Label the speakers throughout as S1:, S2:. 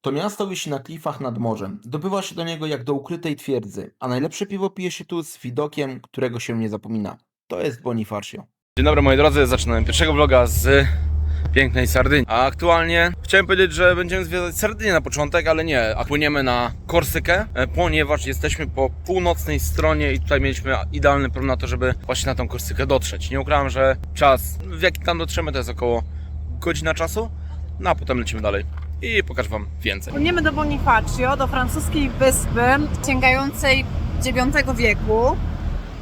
S1: To miasto wisi na klifach nad morzem. Dobywa się do niego jak do ukrytej twierdzy, a najlepsze piwo pije się tu z widokiem, którego się nie zapomina. To jest Bonifacio.
S2: Dzień dobry moi drodzy, zaczynamy pierwszego vloga z pięknej Sardynii. A aktualnie chciałem powiedzieć, że będziemy zwiedzać Sardynię na początek, ale nie. A płyniemy na Korsykę, e, ponieważ jesteśmy po północnej stronie i tutaj mieliśmy idealny plan na to, żeby właśnie na tą Korsykę dotrzeć. Nie ukrywam, że czas, w jaki tam dotrzemy, to jest około godzina czasu, no a potem lecimy dalej i pokażę Wam więcej.
S3: Płyniemy do Bonifacio, do francuskiej wyspy sięgającej IX wieku.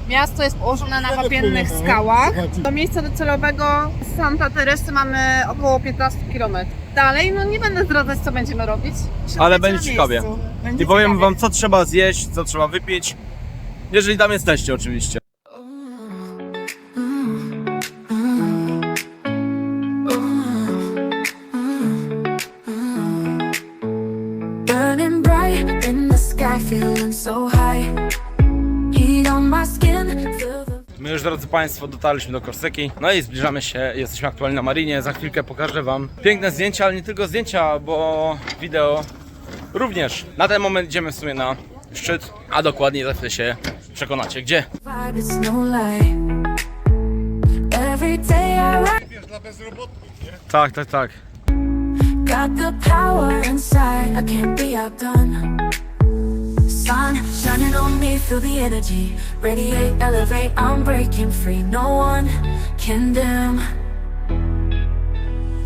S3: Miasto jest położone na wapiennych skałach. Do miejsca docelowego z Santa Teresy mamy około 15 km. Dalej, no nie będę zdradzać, co będziemy robić.
S2: Ale będzie
S3: na
S2: ciekawie.
S3: miejscu. Będzie
S2: I powiem
S3: ciekawie.
S2: Wam, co trzeba zjeść, co trzeba wypić, jeżeli tam jesteście oczywiście.
S4: My
S2: już, drodzy Państwo, dotarliśmy do Korsyki. No i zbliżamy się, jesteśmy aktualnie na marinie. Za chwilkę pokażę Wam piękne zdjęcia, ale nie tylko zdjęcia, bo wideo również. Na ten moment idziemy w sumie na szczyt, a dokładniej za chwilę się przekonacie. Gdzie?
S4: no
S2: Tak, tak, tak.
S4: got the power inside. I can't be outdone. Sun shining on me, feel the energy. Radiate, elevate, I'm breaking free. No one can dim.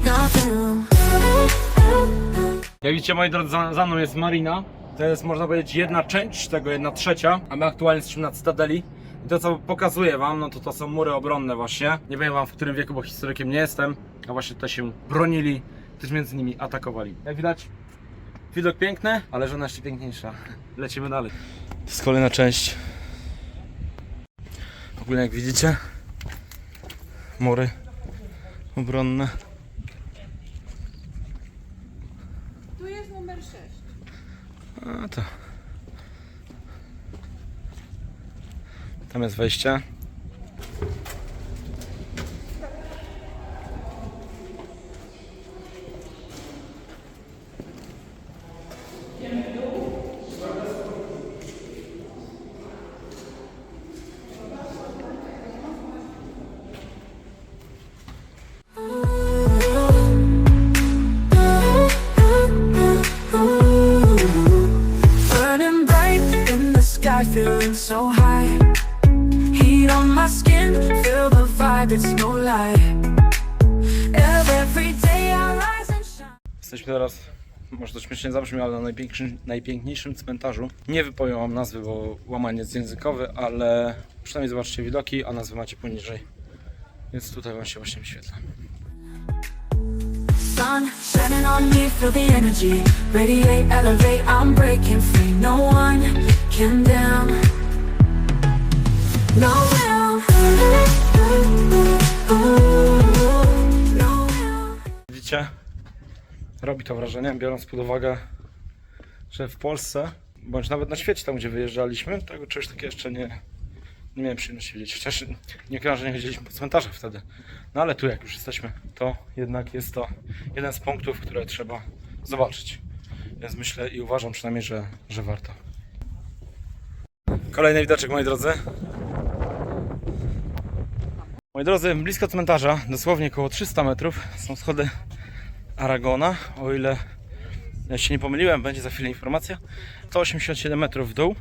S4: Nothing.
S2: Jak widzicie, moi drodzy, za, za mną jest marina. To jest, można powiedzieć, jedna część tego, jedna trzecia. A my aktualnie jesteśmy na Cytadeli. I to, co pokazuję Wam, no to to są mury obronne właśnie. Nie powiem Wam, w którym wieku, bo historykiem nie jestem. A właśnie tutaj się bronili, też między nimi atakowali. Jak widać, widok piękny, ale żona jeszcze piękniejsza. Lecimy dalej. To jest kolejna część. Ogólnie jak widzicie, mury obronne.
S3: Tu jest numer 6.
S2: A to. Tam jest wejście.
S4: Feeling so high. Heat on my skin, feel the vibe, it's no lie. Every day I rise and shine.
S2: Jesteśmy teraz, może to śmiesznie zabrzmi, ale na najpiękniejszym, najpiękniejszym cmentarzu. Nie wypowiem wam nazwy, bo łamanie jest językowy, ale przynajmniej zobaczcie widoki, a nazwy macie poniżej. Więc tutaj wam się właśnie wyświetla.
S4: Sun shining on me, feel the energy. Radiate, elevate, I'm breaking free. No one can dim.
S2: Widzicie? Robi to wrażenie, biorąc pod uwagę, że w Polsce, bądź nawet na świecie, tam gdzie wyjeżdżaliśmy, tego czegoś takiego jeszcze nie, nie miałem przyjemności widzieć. Chociaż nie ukrywam, że nie chodziliśmy po cmentarzach wtedy. No ale tu jak już jesteśmy, to jednak jest to jeden z punktów, które trzeba zobaczyć. Więc myślę i uważam przynajmniej, że, że warto. Kolejny widoczek, moi drodzy. Moi drodzy, blisko cmentarza, dosłownie około 300 metrów, są schody Aragona, o ile ja się nie pomyliłem, będzie za chwilę informacja. To 87 metrów w dół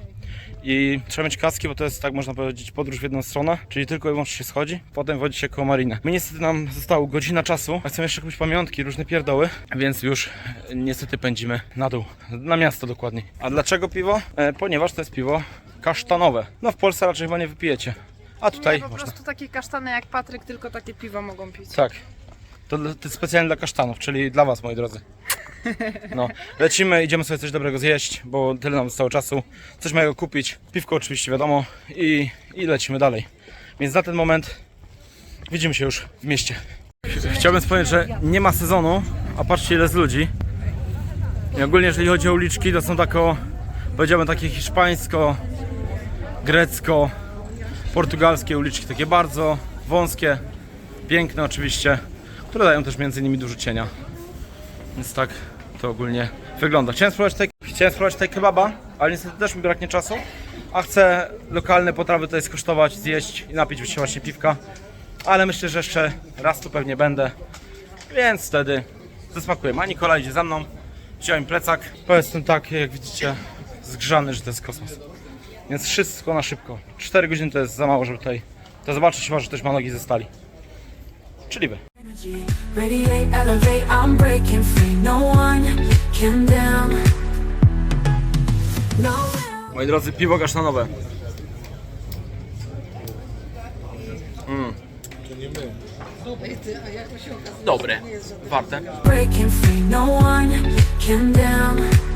S2: i trzeba mieć kaski, bo to jest tak można powiedzieć podróż w jedną stronę, czyli tylko i wyłącznie się schodzi, potem wodzi się koło mariny. My niestety nam zostało godzina czasu, a chcemy jeszcze kupić pamiątki, różne pierdoły, więc już niestety pędzimy na dół, na miasto dokładniej. A dlaczego piwo? E, ponieważ to jest piwo kasztanowe. No w Polsce raczej chyba nie wypijecie. A tutaj
S3: Nie, po
S2: można.
S3: prostu takie kasztany jak Patryk, tylko takie piwo mogą pić.
S2: Tak. To, dla- to jest specjalnie dla kasztanów, czyli dla Was, moi drodzy. No, lecimy, idziemy sobie coś dobrego zjeść, bo tyle nam zostało czasu. Coś małego kupić, piwko oczywiście wiadomo i, i lecimy dalej. Więc na ten moment widzimy się już w mieście. Chciałbym wspomnieć, że nie ma sezonu, a patrzcie ile jest ludzi. I ogólnie jeżeli chodzi o uliczki, to są tako, powiedziałbym takie hiszpańsko, grecko, portugalskie uliczki, takie bardzo wąskie, piękne oczywiście, które dają też między innymi dużo cienia. Więc tak to ogólnie wygląda. Chciałem spróbować tej, chciałem spróbować tej kebaba, ale niestety też mi braknie czasu. A chcę lokalne potrawy tutaj skosztować, zjeść i napić się właśnie piwka. Ale myślę, że jeszcze raz tu pewnie będę. Więc wtedy zasmakuję. A Nikola idzie za mną. Wziąłem plecak. To jestem tak, jak widzicie, zgrzany, że to jest kosmos. Więc wszystko na szybko. 4 godziny to jest za mało, żeby tutaj to zobaczyć, chyba, że ktoś ma nogi ze stali. Czyli wy.
S4: Radiate, elevate, I'm breaking free. No one can down. No one.
S2: Moi drodzy, piwo kasztanowe. Mm. Dobre, warte.
S4: breaking free. No one can down.